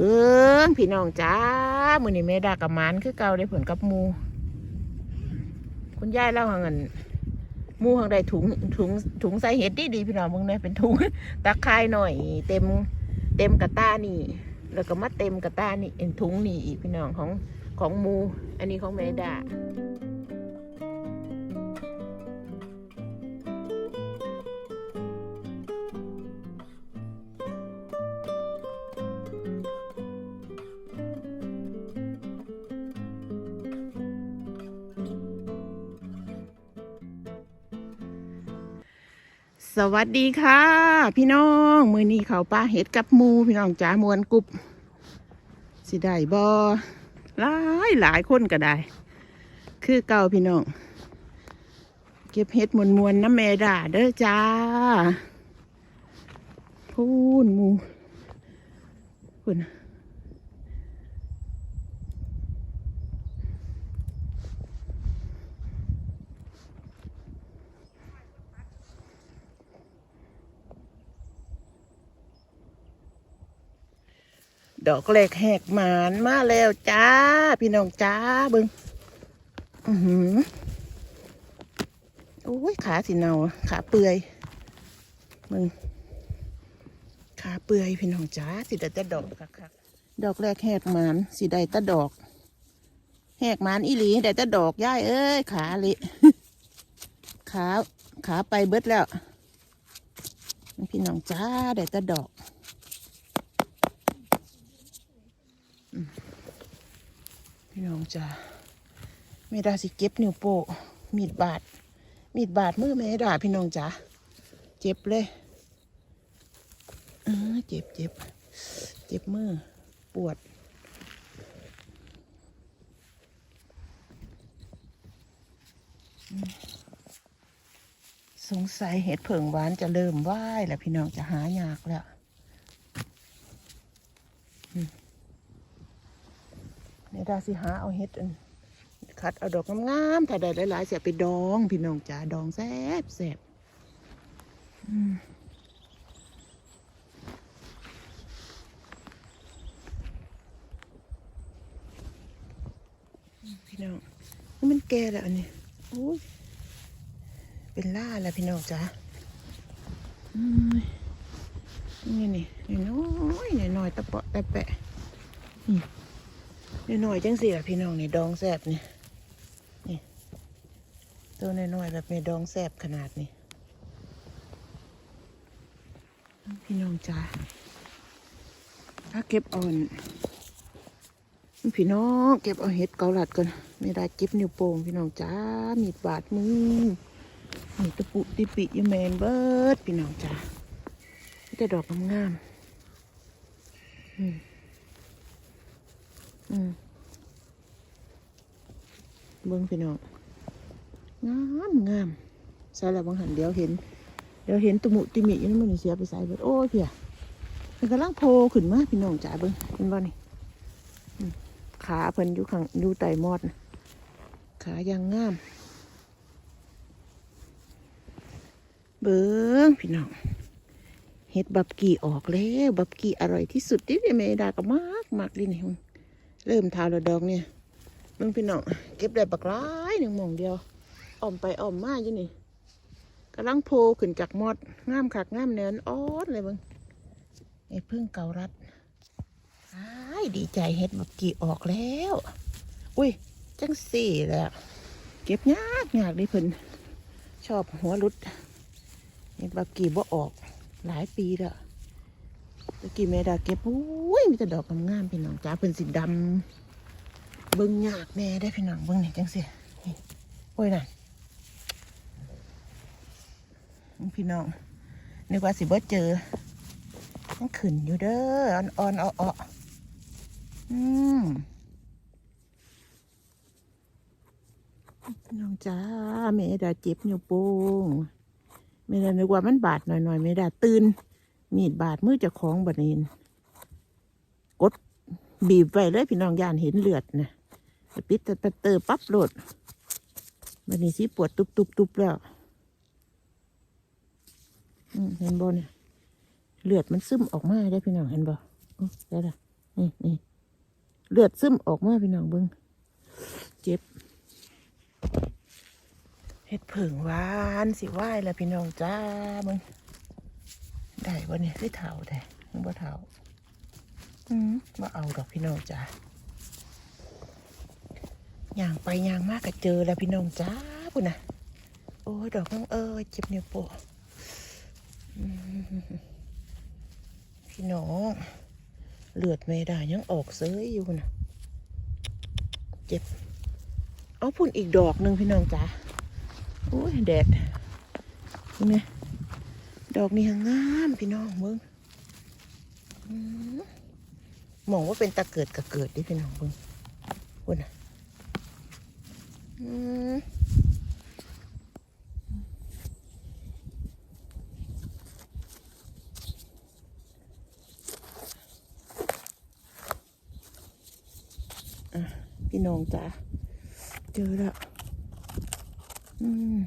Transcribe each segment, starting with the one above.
บิ้งพี่น้องจ้ามือนี้แม่ดากับมานคือเก่าได้ผลกับมู คุณยายเล่าว่าเงินมูทางใดถุงถุงถุงใส่เห็ดดีดีพี่น้องมึงเนี่ยเป็นถุงตะไคร้หน่อย เต็มเต็มกระต้านี่ แล้วก็มาเต็มกระต้านี่เอ็นถุงนี่อีกพี่น้องของของมู อันนี้ของแม่ดา สวัสดีค่ะ พี่น้องมือนี้เขาป้าเห็ดกับมูพี่น้องจ้ามวนกรุบสิได้บอหลายหลายคนก็ได้ คือเก่าพี่น้อง เก็บเห็ดมวนมวนน้ำแม่ด่าเด้อจ้าพูนมูพูน ดอกแรกแหกหมานมาแล้วจ้า พี่น้องจ้าเบิงอือหือโอ้ยขาสิเนาขาเปื่อยมึงขาเปื่อยพี่น้องจ้าสิได้แต่ดอกคักๆดอกแรกแหกหมานสิได้แต่ดอกแหกหมานอีหลีได้แต่ดอกย่ายเอ้ยขาเละขาขาไปเบิดแล้ว พี่น้องจ้าได้แต่ดอก พี่น้องจ้าไม่ได้สิเก็บนิ้วโป้มีดบาด มีดบาดมือไม่ได้พี่น้องจ้าเจ็บเลยเออเจ็บเจ็บเจ็บมือปวดสงสัยเห็ดเผิงหวานจะเริ่มไหวแล้วพี่น้องจะหายากแล้ว นดาสิหาเอาเฮ็ดอันคัดเอาดอกงามๆถ้าได้หลายๆเสียไปดองพี่น้องจ๋าดองแซ่บแซ่บพี่น้องมันแก่แล้วอันนี้โอ้ยเป็นล่าแล้วพี่น้องจ๋าอืมนี่นี่น้อยๆน้อยตะเปาะตะแปะน้ อยๆจังสิล่ะพี่น้องนี่ดองแซบนี่นี่ตัวน้อยๆแบบนี้ดองแซบขนาดนี้พี่น้องจ้าถ้าเก็บอ่อน พี่น้องเก็บเอาเห็ดเกาลัดก่อนไม่ได้เก็บนิ้วโป้งพี่น้องจ้ามีดบาดมือมีตะปุติปิยแมนเบิร์ดพี่น้องจ้าแต่ดอกงามๆอืมอืม เบิ้งพี่น้องงามงามใส่แล้วบางหันเดี๋ยวเห็น เดี๋ยวเห็นตุมุติมิอยังมันเสียไปใส่เบิดโอ้ยเพียมันกำลังโผล่ขึ้นมาพี่น้องจ๋าเบิ้งเป็นบ่นี่ขาเพิ่นอยู่ข้างอยู่ไตมอดนะขายังงาม เบิ้งพี่น้องเห็ดบับกี่ออกแล้ว บับกี่อร่อยที่สุดที่เมดาก็มากมากดิเนี่ยมึง เริ่มทาวแล้วดอกเนี่ยมึงพี่น้องเก็บได้บักร้ายหนึ่งหมองเดียวอ้อมไปอ้อมมาอยู่นี่กำลังโผล่ขึ้นจากมอดง่ามคักง่ามแนนอ้อดเลยมึงไอ้พึ่งเการัดอ้ดีใจเห็ดบับกี่ออกแล้ว อุ้ย จังสี่แหละเก็บยากยากดิเพิ่นชอบหัวรุดเห็ดบับกี่บ่ออกหลายปีแล้ว ตะกี้แม่ดาเก็บอุ้ยมีแต่ดอกงามๆพี่น้องจ้าเพิ่นสีดำเบิ่งยากแน่ได้พี่น้องเบิ่งนี่จังสิโอ้ยน่ะพี่น้องนึกว่าสิบ่เจอมันขึ้นอยู่เด้ออ่อนๆเอาๆอืมพี่น้องจ้าแม่ดาเจ็บนิ้วโป้งไม่ด้นึกว่ามันบาดหน่อยๆไม่ด้ตื่น มีดบาดมือจะของบัดนี้กดบีบไว้เลยพี่น้องยานเห็นเลือดนะปิดตะเตอปั๊บโหลดบัดนี้สิปวดตุบตุบตุบแล้วเห็นบ่เนี่ยเลือดมันซึมออกมาได้พี่น้องเห็นบ่อื้อได้ละนี่นี่เลือดซึมออกมาพี่น้องเบิ้งเจ็บเห็ดผึ่งหวานสิไหวายแล้วพี่น้องจ้าเบิ้ง ได้บ่เนี่ยคือเถาได้ยังบ่เถาอืมมาเอาดอกพี่น้องจ้าย่างไปย่างมากก็เจอแล้วพี่น้องจ้าปุ่นนะโอ้ยดอกน้องเอ้ยเจ็บเนี่ยโปะอืมพี่น้อง เลือดไม่ได้ยังออกเซยอยู่นะเจ็บ เอาพุ่นอีกดอกหนึ่งพี่น้องจ๋าโอ้ยแดดนี่ ดอกนี้งามพี่น้องเบิ้งมมองว่าเป็นตะเกิดกะเกิดดิพี่น้องเบิ้งพุ่นน่ะพี่น้องจ๋าเจอแล้วอืม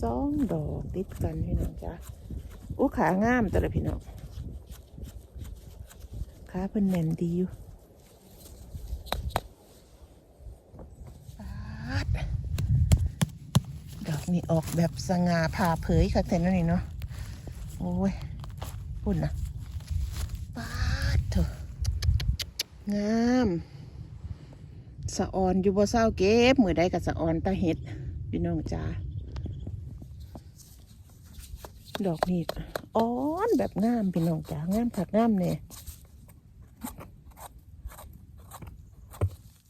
สองดอกติดกันพี่น้อง จ้าโอ้ขางามแต่ละพี่น้องขาเพิ่นแน่นดีอยู่ดอกนี่ออกแบบสง่าผ่าเผยค่ะแต่นั่นนี่เนาะโอ้ยปุ่นนะปาดเถอะงามสะออนอยู่บ่เศร้าเก็บมือได้กับสะออนตาเห็ดพี่น้องจ้า ดอกนี่อ้อนแบบงามพี่น้องจ๋างามถักงามเนี่ย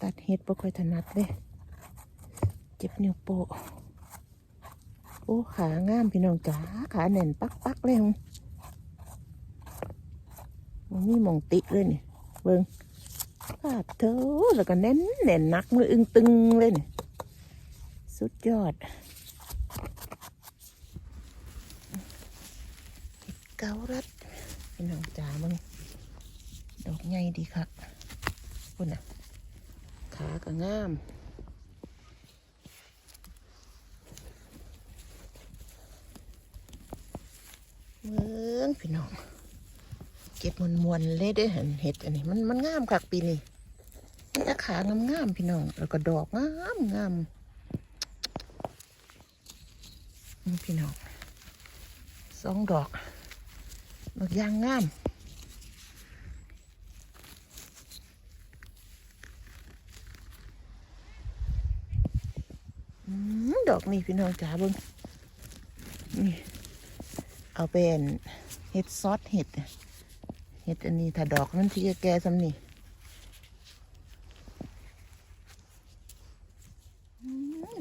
ตัดเห็ดบ่ค่อยถนัดเลยเจ็บนิ้วโปะโอ้ขางามพี่น้องจ๋าขาแน่นปักปักๆเลยหงมันมีมองติเลยนี่เบิงปาดเธอแล้วก็แน่นแน่นนักมืออึงตึงเลยนี่สุดยอด เกาลัดพี่น้องจ๋ามึงดอกใหญ่ดีครับคุณน่ะ ขาก็งามเมืองพี่น้อง เก็บมวนมวนๆเลยได้อเห็นเห็ดอันนี้ มันมันงามคักปีนี้มันจะขางามงามๆพี่น้อง แล้วก็ดอกงามงามนี่พี่น้องสองดอก ดอกยางงามดอกนี่พี่น้องจ๋าเบิ้งนี่เอาเป็นเห็ดซอสเห็ดเห็ดอันนี้ถ้าดอกมันที่แก่สำนี่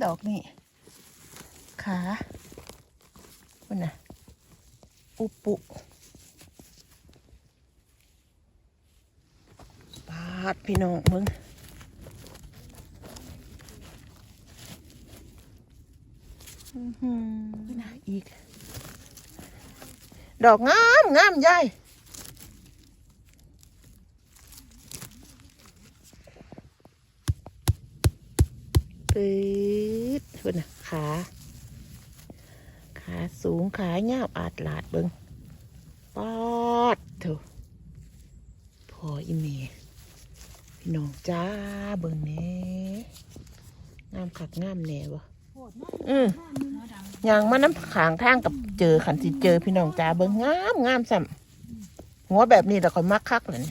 ดอกนี่ขาคุณน่ะอุปุ ดพี่น้องมึงนะอีก ดอกงามงามใหญ่ปืดเพื่อนนะขา ขาสูงขาเงาอาดลาดเบิงปอดเถอะพออีเม พี่น้องจ้าเบิงแหน่งามคักงามแหน่วะอืมอย่างมาน้ำขางทางกับเจอขันสิเจอพี่น้องจ้าเบิงงามงามสัมหัวแบบนี้แต่คนมักคักเลย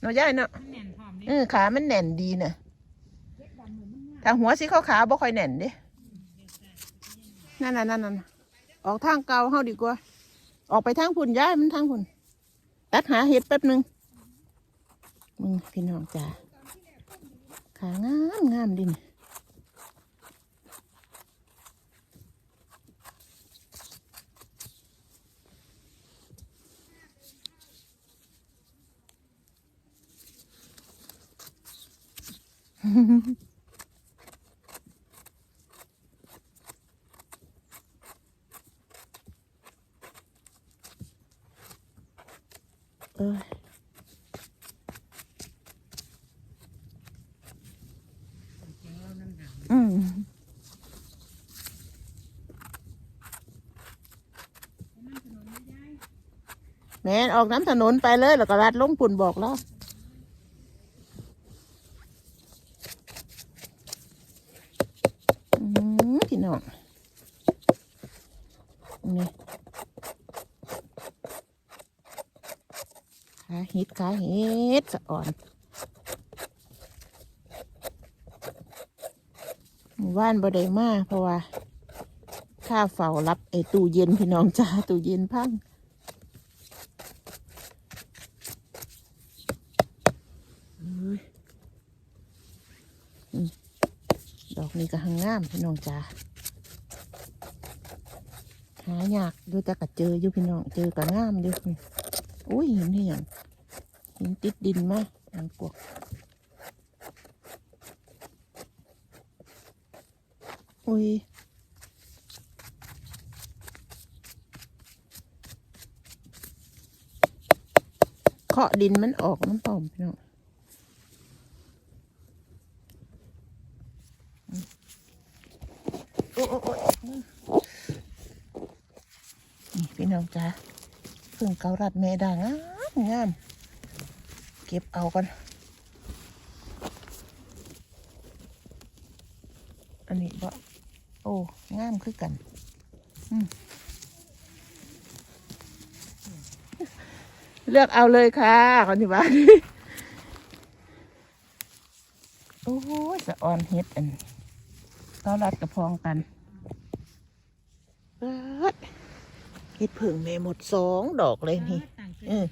เนาะย่ายเนาะแน่นพร้อมนี่เออขามันแน่นดีน่ะถ้าหัวสีขาวๆบ่ค่อยแน่นเดินั่นน่ะนั่นน่ะออกทางเก่าเฮาดีกว่า ออกไปทางพุ่นย้ายมันทางพุ่นตัดหาเห็ดแป๊บหนึ่งมึงพี่น้องจ้าขางามงามดินเอ้ย แม่ นออกน้ำถนนไปเลย แล้วก็รัดลงปุ่นบอกแล้วอืมพี่น้องนี่ขาเห็ดขาเห็ดสะอ่อนหมู่านบ่ได้มาเพราะว่าข้าเฝ้ารับไอ้ตู้เย็นพี่น้องจ้าตู้เย็นพัง เอ้ยอืมดอก นี้ก็หังงามพี่น้องจ้าหายากอยู่แต่ก็เจออยู่พี่น้องเจอก็งามอยู่นี่อุ้ยเห็นนี่ยังเห็นติดดินมาอันกวกอุ้ยเคาะดินมันออกน้ำปอมพี่น้อง โอ้โอ้โอ้ี่น้องจ้าเพิ่งเกาลัดแม่ด่างงามงาม เก็บเอาก่อนอันนี้บ่โอ้งามคือกัน อืมเลือกเอาเลยค่ะคนที่บ้านโอ้ยสะออนเฮ็ดอันก็รัดกระพองกันเอิ้ด เฮ็ดผึ่งแม่หมดสองดอกเลยนี่เออ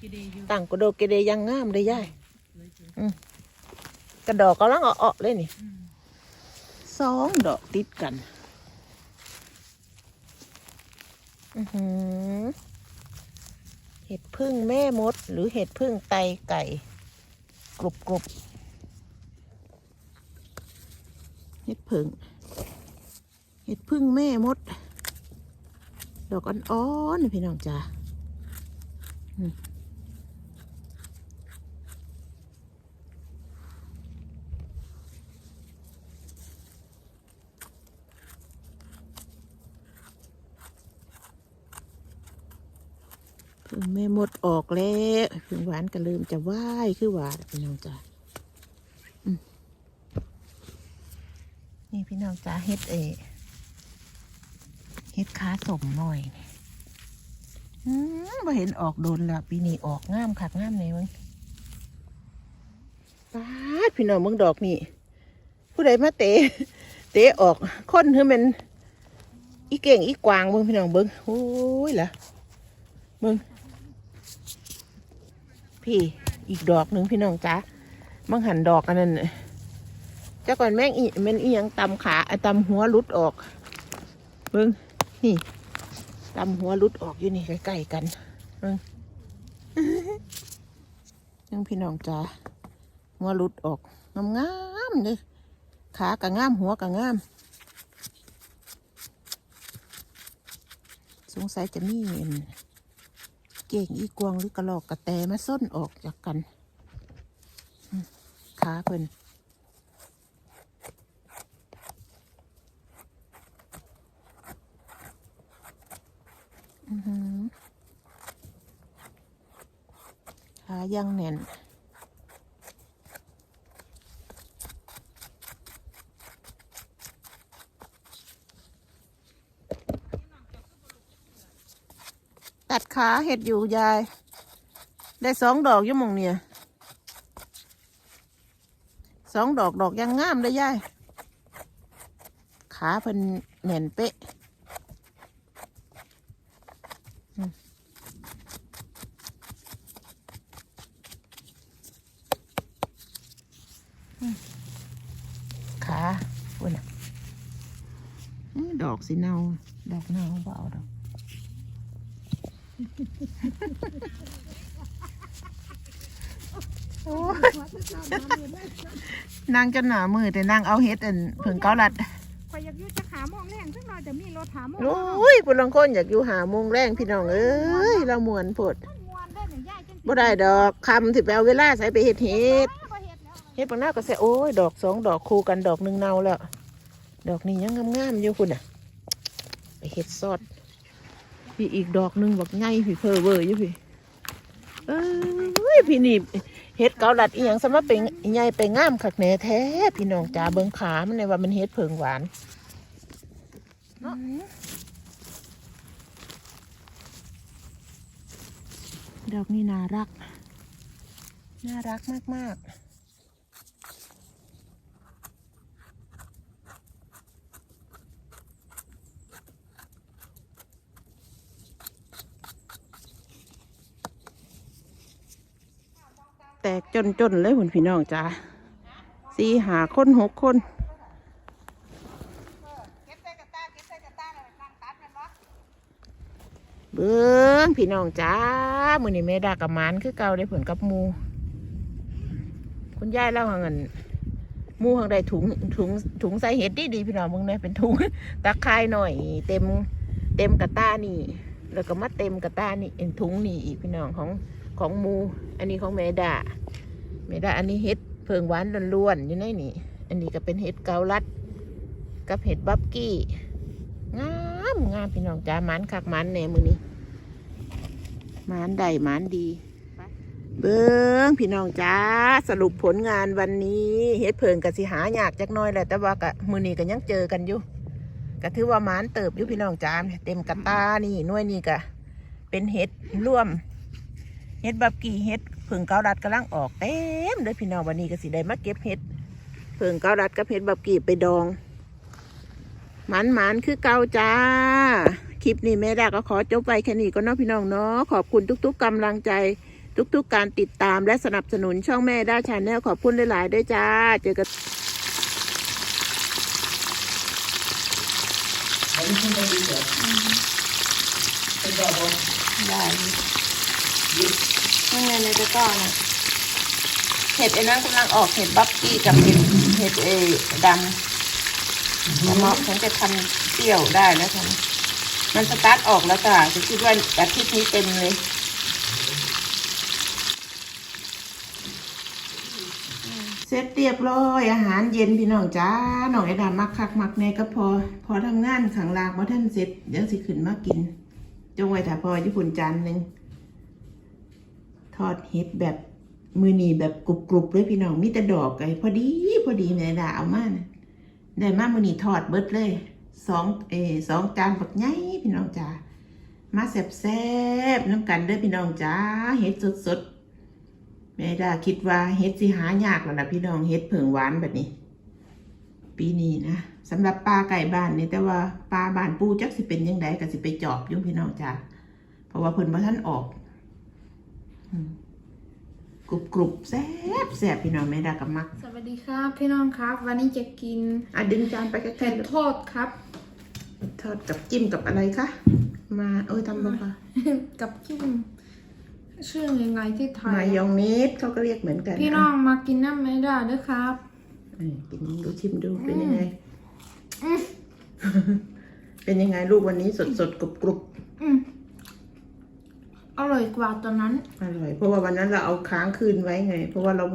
ตั้งกระโดดกระเดยยังงามเลยย่ายอืมกระดอกกำลังเอาะๆเลยนี่สองดอกติดกันอือหือเห็ดพึ่งแม่มด หรือเห็ดพึ่งไตไก่ กรุบกรุบเห็ดพึ่งเห็ดพึ่งแม่มด ดอกอ่อนๆพี่น้องจ้าพึ่งแม่หมดออกแล้วพึ่งหวานก็ลืมจะไหว้คือหวานพี่น้องจ้านี่พี่น้องจ้าเฮ็ดเอ เฮ็ดค้าสมหน่อยนี่อืมบ่เห็นออกโดนแล้วปีนี้ออกงามคักงามเลยมึงปาดพี่น้องมึงดอกนี่ผู้ใดมาเตะเตะออกคนคือมันอีเก่งอีกวางมึงพี่น้องเบิ้งโอ้ยล่ะมึงพี่อีกดอกหนึ่งพี่น้องจ้ามังหันดอกอันนั้นเจ้าก่อนแม่งอีมันอียังตำขาอะตำหัวหลุดออกเบิ้ง นี่ตำหัวรุดออกอยู่นี่ใกล้ๆกันเอิ้งยังพี่น้องจ้าหัวรุดออกงามๆเลยขากะงามหัวกะงาม สงสัยจะมีเห็นเก่งอีกวงหรือกระลอกกระแตมาส้นออกจากกันขาเพิ่น อื้อหือ ขายังแน่น ตัดขาเห็ดอยู่ยาย ได้สองดอกอยุ่มงเนี่ยสองดอกดอกยังงามเลยยาย ขาเพิ่นแน่นเป๊ะ ขาปุ่นน่ะอื้อดอกสีเนาดอกเนาเบเอาดอกโอ้ยนางจนหนามือแต่นางเอาเฮ็ดอันผึ่งเกาลัดคอยอยากอยุ่จะหาหมองแรงสักหน่อยแต่มีรถหาหมองโอ้ยปุ่นลังคนอยากอยู่หาโมงแรงพี่น้องเอ้ยเรามวนโพดมันมวนได้หนึ่งย่ายจังบ่ได้ดอกคำที่ไปเอาเวลาใส่ไปเฮ็ดเฮ็ดบ่ เฮ็ดบางหน้าก็เสียโอ้ยดอกสองดอกคู่กันดอกหนึ่งเนาแล้ว ดอกนี้ยังงามๆอยู่คุณอะไปเฮ็ดซอดพี่อีกดอกหนึ่งบักไงพี่เพอเวอร์อยู่พี่เอ้ยพี่นี่เฮ็ดเกาลัดอีหยังสมมาเป็นใหญ่ไปงามคักแหน่แท้ พี่น้องจ๋าเบิ่งขามันเลยว่ามันเฮ็ดเพิงหวานเนาะดอกนี่น่ารัก น่ารักมากๆ แตกจนๆเลยคุณพี่น้องจ้าสี่หาคนหกคนเบิ้งพี่น้องจ้ามือนี้แม่ดากับมานคือเก่าได้ผลกับมูคุณยายเล่าเงินมูข้างใดถุงถุงถุงใส่เห็ดดีดีพี่น้องมึงเนี่ยเป็นถุงตะไคร้หน่อย เต็มเต็มกระต้านี่ แล้วก็มาเต็มกระต้านี่เอ็นถุงนี่อีกพี่น้องของ ของมูอันนี้ของแม่ดาแม่ดาอันนี้เห็ดเพิงหวานล้วนๆอยู่ในนี่อันนี้ก็เป็นเห็ดเกาลัด กับเห็ดบับกี้งามงามพี่น้องจ้ามันคักมันแหนมือนี้มันใดหมันดี เบิ้งพี่น้องจ้าสรุปผลงานวันนี้เฮ็ดเพิงกะสิหายากจักน้อยแหละแต่ว่ากะมือนี้ก็ยังเจอกันอยู่ก็ถือว่ามานเติบอยู่พี่น้องจ้าเต็มกระตานี่น้วยนี่กะเป็นเห็ดร่วม เห็ดบับกี่เห็ดเพิงเกาลัดกำลังออกเต็มเลยพี่น้องวันนี้ก็สิได้มาเก็บเห็ดเพิงเกาลัดกับเห็ดบับกี่ไปดองหมันหมันคือเกาจ้า คลิปนี้แม่ดาก็ขอจบไปแค่นี้ก็เนาะพี่น้องเนาะขอบคุณทุก ๆกำลังใจ ทุก ๆ การติดตามและสนับสนุนช่องแม่ด้าชาแนลขอบคุณหลายๆด้วยจ้า เจอกันอันนี้คุณไปดี ข้างในในตะกร้านะเห็ดไอ้นั้นกำลังออกเห็ดบัฟกี้กับเห็ดเห็ดเอดำแล้วเนาะฉันจะทำเปรี้ยวได้แล้วค่ะมันสตาร์ทออกแล้วจ้ะจะคิดว่าอาทิตย์นี้เต็มเลยเสร็จเรียบร้อยอาหารเย็นพี่น้องจ้าน้องไอ้ดามักคักมักแน่ก็พอ พอทำงานขังลากมาท่านเสร็จเดี๋ยวสิขึ้นมากิน จงไว้ถ้าพอญี่ปุ่นจานหนึ่ง ทอดเห็ดแบบมือนีแบบกรุบๆเลยพี่น้องมีแต่ดอกไก่พอดีพอดีแม่ดาเอามานะได้มามือนีทอดเบิดเลยสองเออสองจานปักใหญ่พี่น้องจ้ามาแซ่บๆน้ำกันเด้อพี่น้องจ้าเห็ดสดๆแม่ดาคิดว่าเฮ็ดสิหายากแล้วนะพี่น้องเฮ็ดเผิงหวานแบบนี้ ปีนี้นะสำหรับปลาไก่บ้านนี่แต่ว่าปลาบ้านปูจักสิเป็นยังไงก็สิไปจอบยุ่งพี่น้องจ้าเพราะว่าเพิ่นบ่ท่านออก กรุบกรุบๆแซ่บแซ่บพี่น้องแม่ดากับมัก สวัสดีครับ พี่น้องครับ วันนี้จะกินอะดึงจานไปใกล้เผ็ดๆทอดครับ ทอดกับจิ้มกับอะไรคะ มาเอ้ยทำบ่คะกับจิ้มชื่อยังไงที่ไทมาย ยองเนสเขาก็เรียกเหมือนกันพี่น้องมากินน้ำไม่ได้ด้วยครับ เออกินดูชิมดูเป็นยังไง อืม เป็นยังไงลูกวันนี้สดสดๆกรุบกรุบอืม อร่อยกว่าตอนนั้น อร่อย เพราะว่าวันนั้นเราเอาค้างคืนไว้ไง เพราะว่าเรา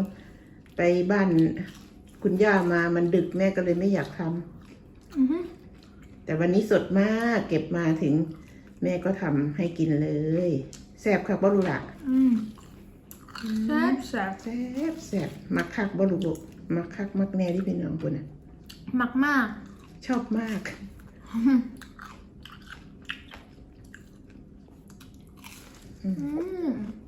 ไปบ้านคุณย่ามามันดึกแม่ก็เลยไม่อยากทำอือฮึแต่วันนี้สดมากเก็บมาถึง แม่ก็ทำให้กินเลยแซ่บคักบ่ลูกละอืมแซ่บแซ่บแซ่บแซ่บมักคักบ่ลูกลูกมักคักมักแน่ที่เป็นน้องคุณน่ะมากมากชอบมาก อืม